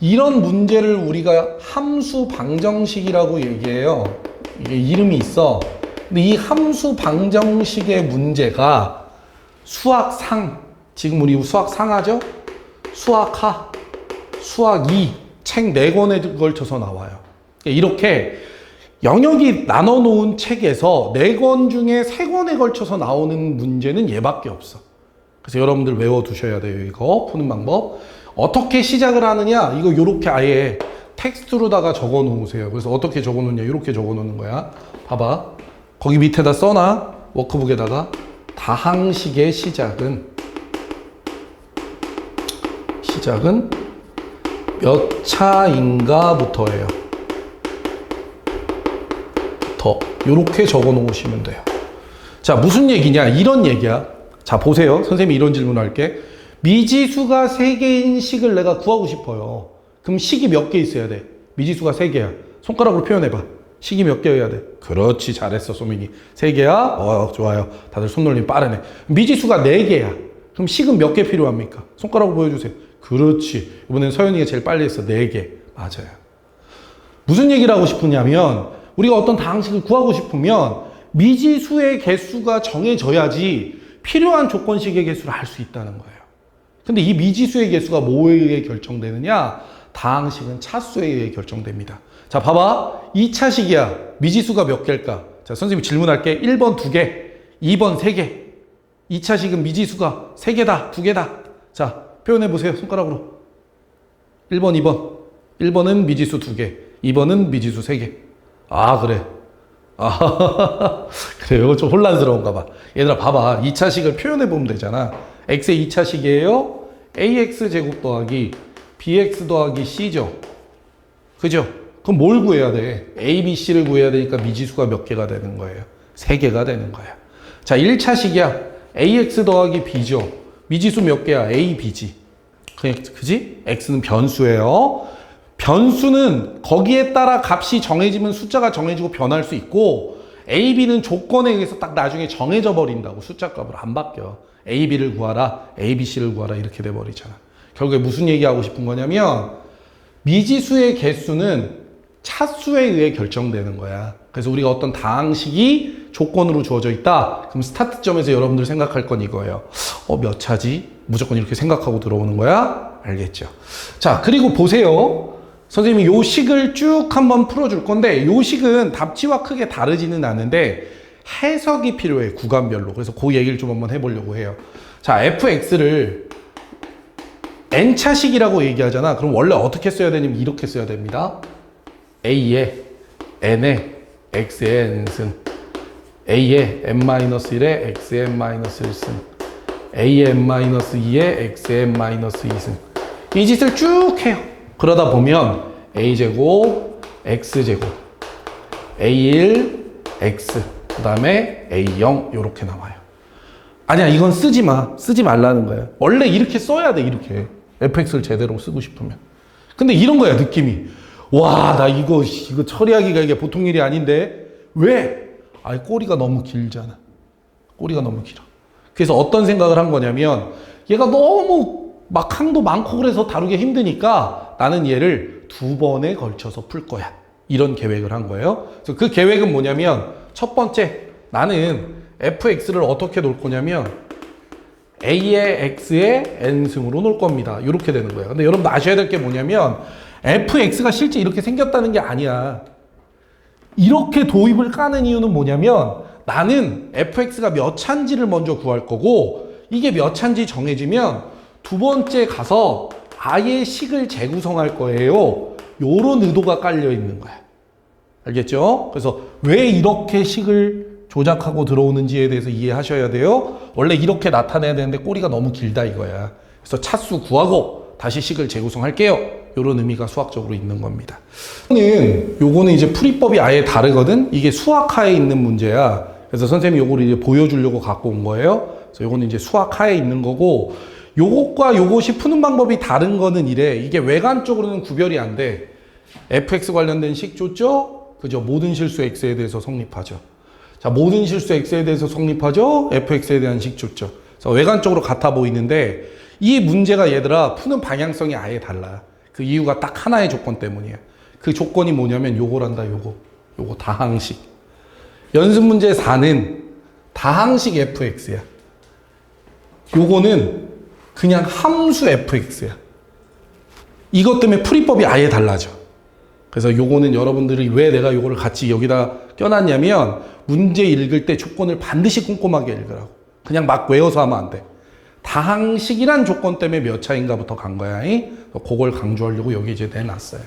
이런 문제를 우리가 함수 방정식이라고 얘기해요. 이게 이름이 있어. 근데 이 함수 방정식의 문제가 수학상, 지금 우리 수학상 하죠? 수학하, 수학 2, 책 4권에 걸쳐서 나와요. 이렇게 영역이 나눠 놓은 책에서 4권 중에 3권에 걸쳐서 나오는 문제는 얘밖에 없어. 그래서 여러분들 외워 두셔야 돼요. 이거 푸는 방법. 어떻게 시작을 하느냐? 이거 요렇게 아예 텍스트로다가 적어 놓으세요. 그래서 어떻게 적어 놓냐? 이렇게 적어 놓는 거야. 봐봐. 거기 밑에다 써놔. 워크북에다가 다항식의 시작은 시작은 몇 차인가부터예요. 더 요렇게 적어 놓으시면 돼요. 자, 무슨 얘기냐? 이런 얘기야. 자, 보세요. 선생님이 이런 질문 할게. 미지수가 3개인 식을 내가 구하고 싶어요. 그럼 식이 몇 개 있어야 돼? 미지수가 3개야. 손가락으로 표현해봐. 식이 몇 개여야 돼? 그렇지. 잘했어, 소민이. 3개야? 어, 좋아요. 다들 손놀림 빠르네. 미지수가 4개야. 그럼 식은 몇 개 필요합니까? 손가락으로 보여주세요. 그렇지. 이번엔 서현이가 제일 빨리 했어. 4개. 맞아요. 무슨 얘기를 하고 싶으냐면 우리가 어떤 다항식을 구하고 싶으면 미지수의 개수가 정해져야지 필요한 조건식의 개수를 알 수 있다는 거예요. 근데 이 미지수의 개수가 뭐에 의해 결정되느냐? 다항식은 차수에 의해 결정됩니다. 자, 봐봐. 2차식이야. 미지수가 몇 개일까? 자, 선생님이 질문할게. 1번 2개, 2번 3개. 2차식은 미지수가 3개다, 2개다. 자, 표현해 보세요. 손가락으로. 1번, 2번. 1번은 미지수 2개, 2번은 미지수 3개. 아, 그래. 아, 그래요. 좀 혼란스러운가 봐. 얘들아, 봐봐. 2차식을 표현해 보면 되잖아. x의 2차식이에요. Ax 제곱 더하기 bx 더하기 c죠. 그죠? 그럼 뭘 구해야 돼? a, b, c를 구해야 되니까 미지수가 몇 개가 되는 거예요? 3개가 되는 거야. 자, 1차식이야. ax 더하기 b죠. 미지수 몇 개야? a, b지. 그, 그지? x는 변수예요. 변수는 거기에 따라 값이 정해지면 숫자가 정해지고 변할 수 있고 A, B는 조건에 의해서 딱 나중에 정해져 버린다고 숫자 값으로 안 바뀌어. A, B를 구하라, A, B, C를 구하라 이렇게 돼 버리잖아. 결국에 무슨 얘기하고 싶은 거냐면 미지수의 개수는 차수에 의해 결정되는 거야. 그래서 우리가 어떤 다항식이 조건으로 주어져 있다. 그럼 스타트점에서 여러분들 생각할 건 이거예요. 어, 몇 차지? 무조건 이렇게 생각하고 들어오는 거야? 알겠죠? 자, 그리고 보세요. 선생님이 요 식을 쭉 한번 풀어줄 건데, 요 식은 답지와 크게 다르지는 않은데, 해석이 필요해, 구간별로. 그래서 그 얘기를 좀 한번 해보려고 해요. 자, fx를 n차식이라고 얘기하잖아. 그럼 원래 어떻게 써야 되냐면 이렇게 써야 됩니다. a에 n에 x의 n승, a에 n-1에 x의 n-1승, a에 n-2에 x의 n-2승. 이 짓을 쭉 해요. 그러다 보면 a제곱, x제곱, a1, x, 그 다음에 a0 이렇게 나와요. 아니야 이건 쓰지 마. 쓰지 말라는 거야. 원래 이렇게 써야 돼 이렇게. fx를 제대로 쓰고 싶으면. 근데 이런 거야 느낌이. 와 나 이거 이거 처리하기가 이게 보통 일이 아닌데 왜? 아 꼬리가 너무 길잖아. 꼬리가 너무 길어. 그래서 어떤 생각을 한 거냐면 얘가 너무 막 항도 많고 그래서 다루기 힘드니까 나는 얘를 두 번에 걸쳐서 풀 거야. 이런 계획을 한 거예요. 그래서 그 계획은 뭐냐면 첫 번째 나는 fx를 어떻게 놓을 거냐면 a의 x의 n승으로 놓을 겁니다. 이렇게 되는 거예요. 근데 여러분 아셔야 될 게 뭐냐면 fx가 실제 이렇게 생겼다는 게 아니야. 이렇게 도입을 까는 이유는 뭐냐면 나는 fx가 몇 차인지를 먼저 구할 거고 이게 몇 차인지 정해지면 두 번째 가서 아예 식을 재구성할 거예요. 요런 의도가 깔려 있는 거야. 알겠죠? 그래서 왜 이렇게 식을 조작하고 들어오는지에 대해서 이해하셔야 돼요. 원래 이렇게 나타내야 되는데 꼬리가 너무 길다 이거야. 그래서 차수 구하고 다시 식을 재구성할게요. 이런 의미가 수학적으로 있는 겁니다. 요거는 요거는 이제 풀이법이 아예 다르거든. 이게 수학하에 있는 문제야. 그래서 선생님이 요거를 이제 보여주려고 갖고 온 거예요. 그래서 요거는 이제 수학하에 있는 거고 요것과 요것이 푸는 방법이 다른 거는 이래. 이게 외관적으로는 구별이 안 돼. fx 관련된 식 줬죠? 그죠? 모든 실수 x에 대해서 성립하죠. 자, 모든 실수 x에 대해서 성립하죠? fx에 대한 식 줬죠. 그래서 외관적으로 같아 보이는데 이 문제가 얘들아 푸는 방향성이 아예 달라. 그 이유가 딱 하나의 조건 때문이에요. 그 조건이 뭐냐면 요거란다, 요거. 요거 다항식. 연습 문제 4는 다항식 fx야. 요거는 그냥 함수 fx야. 이것 때문에 풀이법이 아예 달라져. 그래서 요거는 여러분들이 왜 내가 요거를 같이 여기다 껴놨냐면 문제 읽을 때 조건을 반드시 꼼꼼하게 읽으라고. 그냥 막 외워서 하면 안 돼. 다항식이란 조건 때문에 몇 차인가부터 간 거야. 이? 그걸 강조하려고 여기 이제 내놨어요.